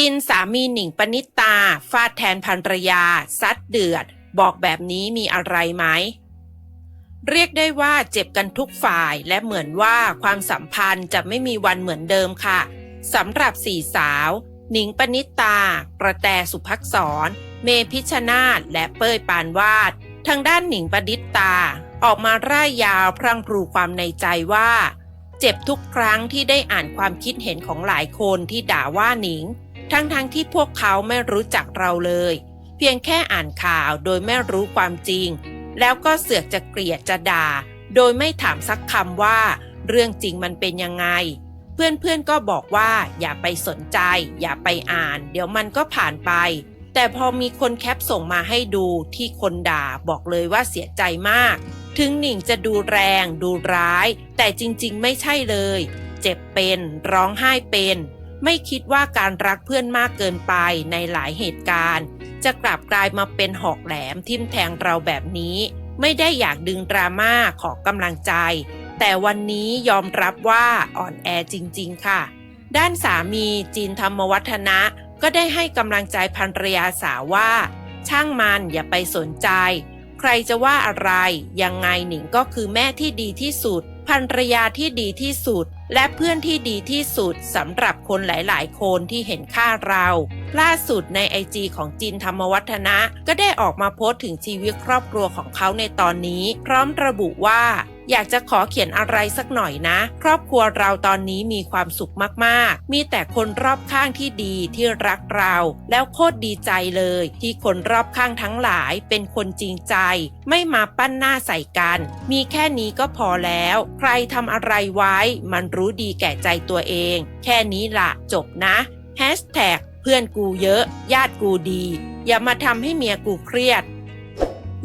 จินสามีหนิงปณิตา ฟาดแทนภรรยา ซัดเดือด บอกแบบนี้มีอะไรไหม เรียกได้ว่าเจ็บกันทุกฝ่ายและเหมือนว่าความสัมพันธ์จะไม่มีวันเหมือนเดิมค่ะสำหรับสี่สาว หนิงปณิตากระแตสุภักษร เมพิชชนาธและเป้ยปานวาด ทางด้านหนิงปณิตา ออกมาร่ายยาวพรั่งพรูความในใจว่า เจ็บทุกครั้งที่ได้อ่านความคิดเห็นของหลายคนที่ด่าว่าหนิง ทั้งๆทที่พวกเขาไม่รู้จักเราเลย เพียงแค่อ่านข่าวโดยไม่รู้ความจริง แล้วก็เสือกจะเกลียดจะด่า โดยไม่ถามสักคำว่า เรื่องจริงมันเป็นยังไง เพื่อนๆก็บอกว่าอย่าไปสนใจ อย่าไปอ่าน เดี๋ยวมันก็ผ่านไป แต่พอมีคนแคปส่งมาให้ดูที่คนด่าบอกเลยว่าเสียใจมาก ถึงหนิงจะดูแรงดูร้าย แต่จริงๆ ไม่ใช่เลย เจ็บเป็น ร้องไห้เป็น ไม่คิดว่าการรักเพื่อนมากเกินไปในหลายเหตุการณ์ จะกลับกลายมาเป็นหอกแหลมทิ่มแทงเราแบบนี้ ไม่ได้อยากดึงดราม่าขอกำลังใจ แต่วันนี้ยอมรับว่าอ่อนแอจริง ๆ ค่ะ ด้านสามีจีนธรรมวัฒนะ ก็ได้ให้กำลังใจภรรยาสาวว่า ช่างมันอย่าไปสนใจ ใครจะว่าอะไร ยังไงหนิงก็คือแม่ที่ดีที่สุดภรรยาที่ดีที่สุด และเพื่อนที่ดีที่สุดสำหรับคนหลาย ๆ คนที่เห็นค่าเรา ล่าสุดในไอจีของจินธรรมวัฒนะ ก็ได้ออกมาโพสต์ถึงชีวิตครอบครัวของเขาในตอนนี้ พร้อมระบุว่า อยากจะขอเขียนอะไรสักหน่อยนะ ครอบครัวเราตอนนี้มีความสุขมากๆ มีแต่คนรอบข้างที่ดีที่รักเรา แล้วโคตรดีใจเลย ที่คนรอบข้างทั้งหลายเป็นคนจริงใจ ไม่มาปั้นหน้าใส่กัน มีแค่นี้ก็พอแล้ว ใครทำอะไรไว้ มันรู้ดีแก่ใจตัวเอง แค่นี้ละจบนะแฮชแท็กเพื่อนกูเยอะ ญาติกูดี อย่ามาทำให้เมียกูเครียด